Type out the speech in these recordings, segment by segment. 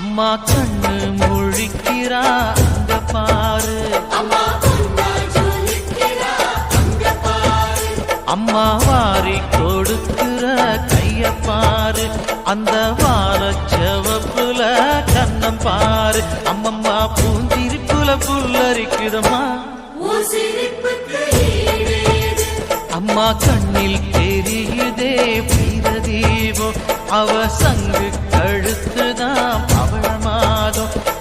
அம்மா கண்ணு முழிக்கிறா அங்க பாரு. அம்மா வாரி கொடுக்கிற கைய பாரு. அந்த வார செவப்புல கண்ணம் பாரு. அம்மம்மா பூந்திரிப்புல புல்லரிக்குதம்மா. அம்மா கண்ணில் தெரியுதே வீரதீபம் அவ சங்கு கழுத்துதான்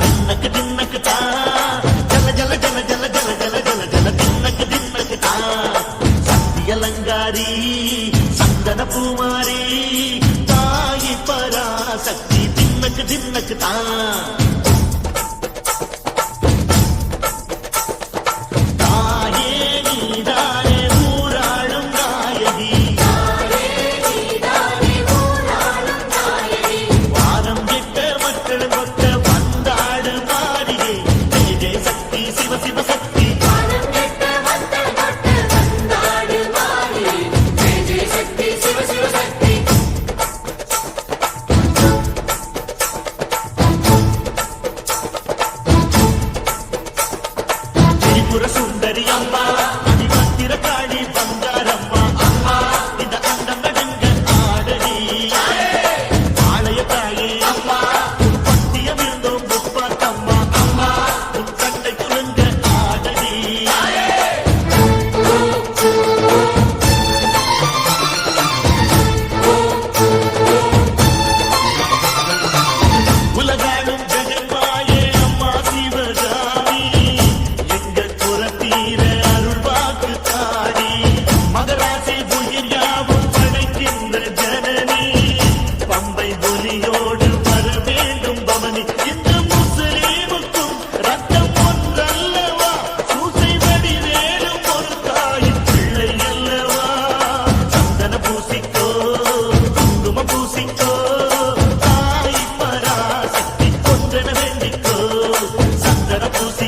దిన్నక దిన్నక తా. జల జల జల జల జల జల జల జల దిన్నక దిన్నక తా. సత్యలంగారి సందన పూమారి తాయి పరాశక్తి దిన్నక దిన్నక తా. అందరూ చూసి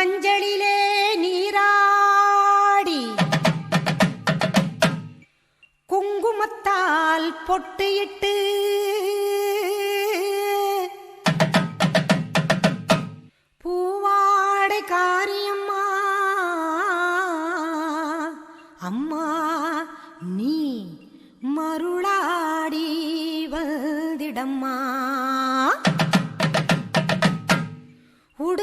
மஞ்சளிலே நீராடி குங்குமத்தால் பொட்டு இட்டு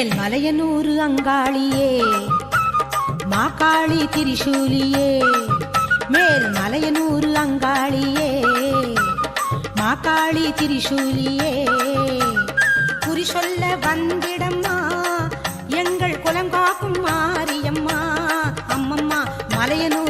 மேல் மலையனூறு அங்காளியே மாக்காளி திரிசூலியே மேல் மலையனூறு அங்காளியே மாக்காளி திரிசூலியே. குறி சொல்ல வந்திடம்மா எங்கள் குலங்காக்கும் மாரியம்மா அம்மம்மா மலையனூர்